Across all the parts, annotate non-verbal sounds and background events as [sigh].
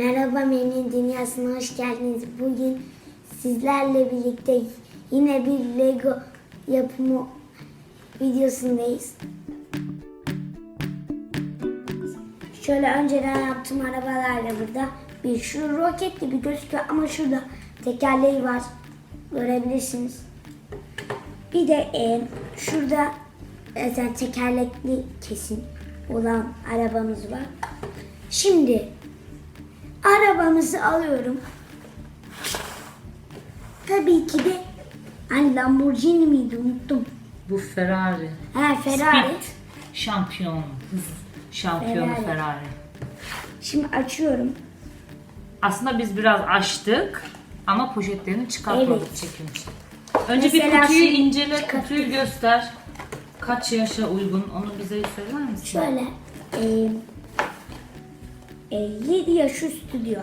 Merhaba Menü'nün dünyasına hoş geldiniz. Bugün sizlerle birlikte yine bir Lego yapımı videosundayız. Şöyle önceden yaptığım arabalarla burada. Bir şu roket gibi gözüküyor ama şurada tekerleği var. Görebilirsiniz. Bir de e, şurada zaten tekerlekli kesin olan arabamız var. Şimdi arabamızı alıyorum. Tabii ki de hani Lamborghini miydi unuttum. Bu Ferrari. Ha Ferrari. Speed şampiyon. Hız şampiyonu Ferrari. Ferrari. Şimdi açıyorum. Aslında biz biraz açtık ama poşetlerini çıkartmadık Evet. çekim için. Önce Mesela bir kutuyu incele, çıkarttık. kutuyu göster. Kaç yaşa uygun onu bize söyler misin? Şöyle e, e, 7 yaş üstü diyor.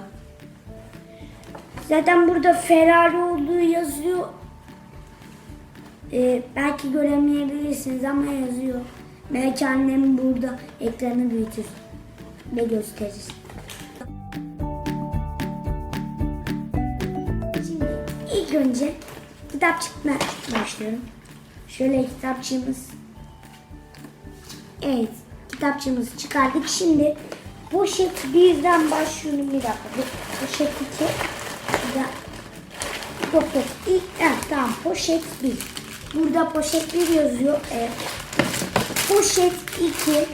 Zaten burada Ferrari olduğu yazıyor. E, belki göremeyebilirsiniz ama yazıyor. Belki annem burada ekranı büyütür ve gösterir. Şimdi ilk önce kitap başlıyorum. Şöyle kitapçığımız Evet, kitapçığımızı çıkardık. Şimdi poşet birden başlıyorum bir dakika. Bu Poşet iki. Bir de- Yok yok. İlk, evet, tamam poşet bir. Burada poşet bir yazıyor. Evet. Poşet iki.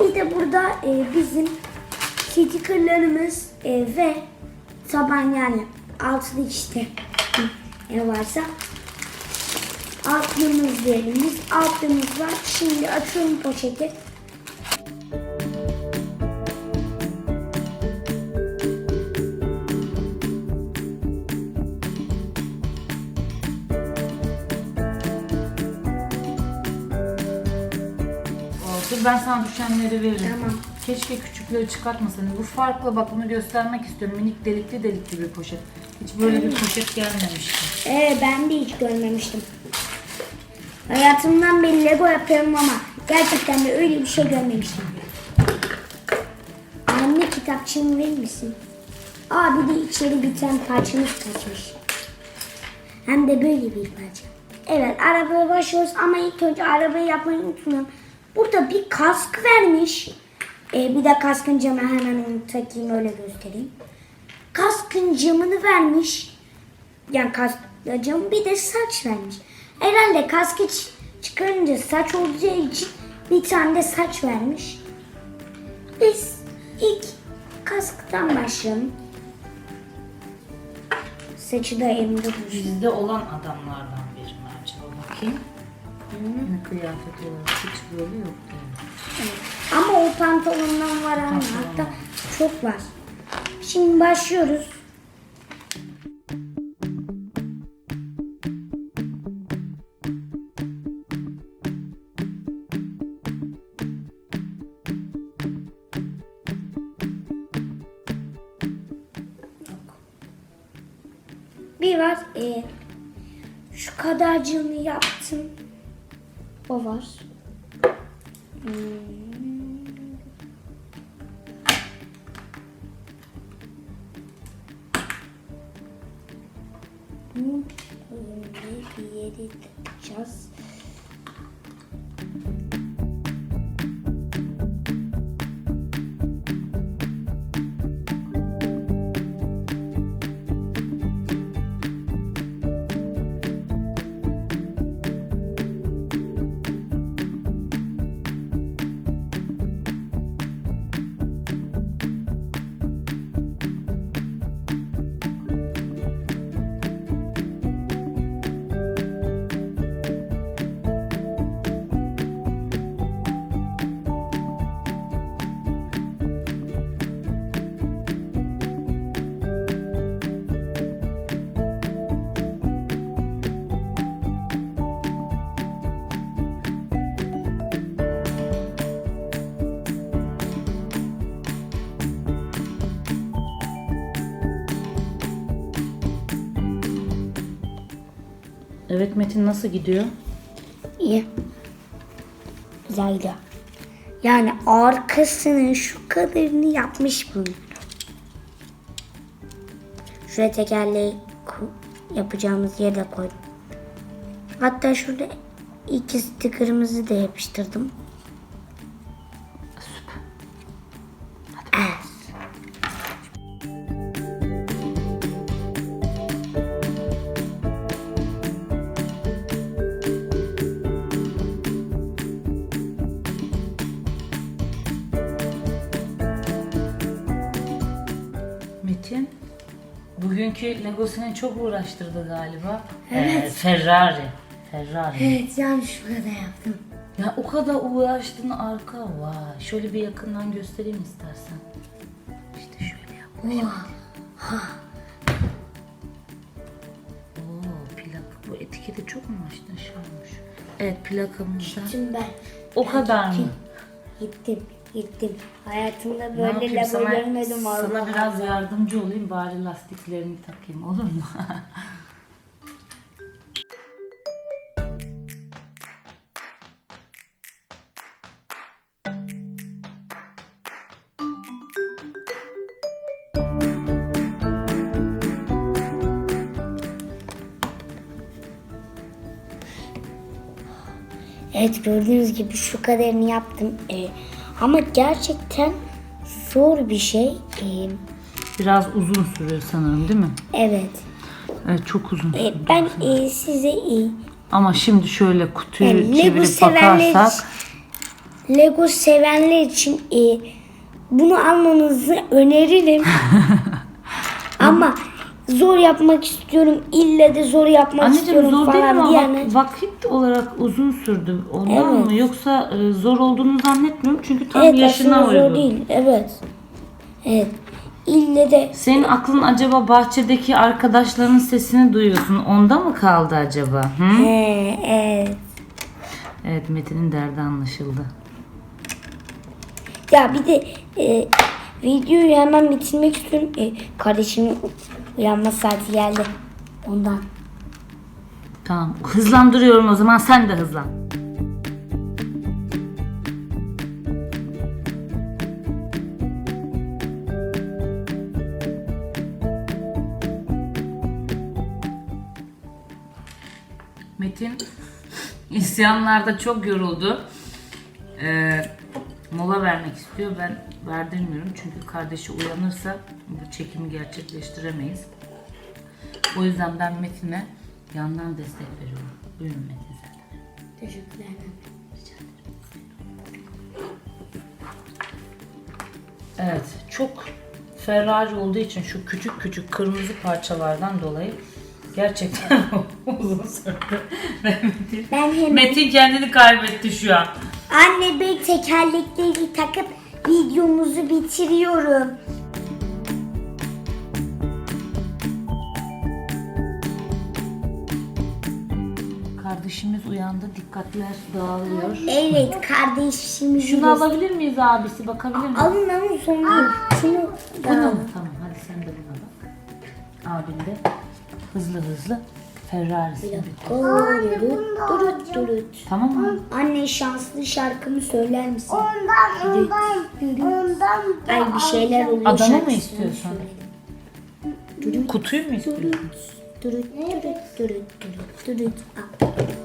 Bir de burada e, bizim stickerlarımız e, ve taban yani altılı işte ne varsa Altlığımız diyelim. Biz altlığımız var. Şimdi açıyorum poşeti. Dur ben sana düşenleri veririm. Tamam. Keşke küçükleri çıkartmasaydın. Bu farklı bak bunu göstermek istiyorum. Minik delikli delikli bir poşet. Hiç böyle bir poşet gelmemişti. Ee, ben de hiç görmemiştim. Hayatımdan beri Lego yapıyorum ama gerçekten de öyle bir şey görmemiştim. Anne kitapçığımı verir misin? Aa bir de içeri bir tane parçamız kaçmış. Hem de böyle bir parça. Evet arabaya başlıyoruz ama ilk önce arabayı yapmayı unutmayalım. Burada bir kask vermiş. Ee, bir de kaskın camı hemen onu takayım öyle göstereyim. Kaskın camını vermiş. Yani kaskla camı bir de saç vermiş. Herhalde kaskı çıkarınca saç olacağı için bir tane de saç vermiş. Biz ilk kasktan başlayalım. Saçı da elimde. Bizde olan adamlardan biri mi acaba bakayım. Ne kıyafet olarak hiç böyle yok değil mi? Evet. Ama o pantolondan var anne. Hatta çok var. Şimdi başlıyoruz. Bir var. E, şu kadarcığını yaptım. O var. Bunu böyle bir Evet Metin nasıl gidiyor? İyi. Güzel. Yani arkasının şu kadarını yapmış bunu. Şuraya tekerleği yapacağımız yere de koydum. Hatta şurada iki sticker'ımızı da yapıştırdım. Bugünkü Lego seni çok uğraştırdı galiba. Evet. Ferrari. Ferrari. Evet yani şurada yaptım. Ya o kadar uğraştın arka vay. Şöyle bir yakından göstereyim istersen. İşte şöyle yap. Oo plak. Bu etiketi çok mu açtın olmuş. Evet plakamızda. Gittim ben. O kadar mı? Gittim. Gittim. Hayatımda Ne böyle yapayım Lego sana, görmedim sana biraz yardımcı olayım bari lastiklerini takayım olur mu? Evet gördüğünüz gibi şu kadarını yaptım. Ee, ama gerçekten zor bir şey. Biraz uzun sürüyor sanırım değil mi? evet. Evet çok uzun sürüyor. ben e, size e, Ama şimdi şöyle kutuyu Yani Lego çevirip severler bakarsak Lego sevenler için e, bunu almanızı öneririm. [laughs] Ama zor yapmak istiyorum. İlle de zor yapmak Anneciğim istiyorum zor değil falan ama diyenler. vak- vakit olarak uzun sürdü. Ondan Evet. mı? Yoksa e, zor olduğunu zannetmiyorum. Çünkü tam Evet yaşına aslında zor uygun. değil. Evet. Evet. İlle de Senin aklın acaba bahçedeki arkadaşların sesini duyuyorsun. Onda mı kaldı acaba? Hı? He, evet. Evet Metin'in derdi anlaşıldı. Ya bir de e, videoyu hemen bitirmek istiyorum. E, kardeşimin uyanma saati geldi. Ondan. Tamam. Hızlandırıyorum o zaman. Sen de hızlan. Metin isyanlarda çok yoruldu. Ee, mola vermek istiyor. Ben verdirmiyorum çünkü kardeşi uyanırsa bu çekimi gerçekleştiremeyiz. O yüzden ben Metin'e yandan destek veriyorum. Buyurun Metin sen. Teşekkürler. Evet, çok Ferrari olduğu için şu küçük küçük kırmızı parçalardan dolayı gerçekten [laughs] uzun sürdü. Metin, Ben hemen Metin kendini kaybetti şu an. anne bey tekerlekleri takıp videomuzu bitiriyorum. Kardeşimiz uyandı, dikkatler dağılıyor. Evet kardeşimiz. Şunu alabilir miyiz abisi? Bakabilir miyiz? Alın alın sonra şunu Bunu da mu? Tamam, hadi sen de buna bak. Abin de hızlı hızlı Ferrari'sini bitir. Durut durut durut. Tamam mı? Anne şanslı şarkımı söyler misin? Ondan ondan ondan Ay bir şeyler oluyor. Adamı mı istiyorsun? Kutuyu mu istiyorsun? Durut durut durut durut durut. Al.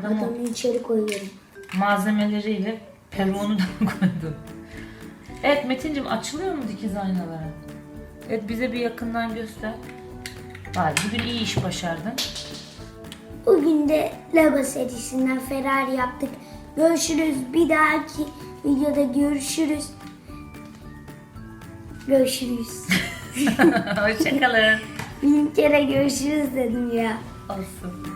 Adamı Adamı içeri koyuyorum. malzemeleriyle peruğunu da [laughs] koydum. Evet Metin'cim açılıyor mu dikiz aynaları? Evet bize bir yakından göster. Vay bugün iyi iş başardın. Bugün de Lego serisinden Ferrari yaptık. Görüşürüz. Bir dahaki videoda görüşürüz. Görüşürüz. [laughs] Hoşçakalın. [laughs] Bin kere görüşürüz dedim ya. Olsun.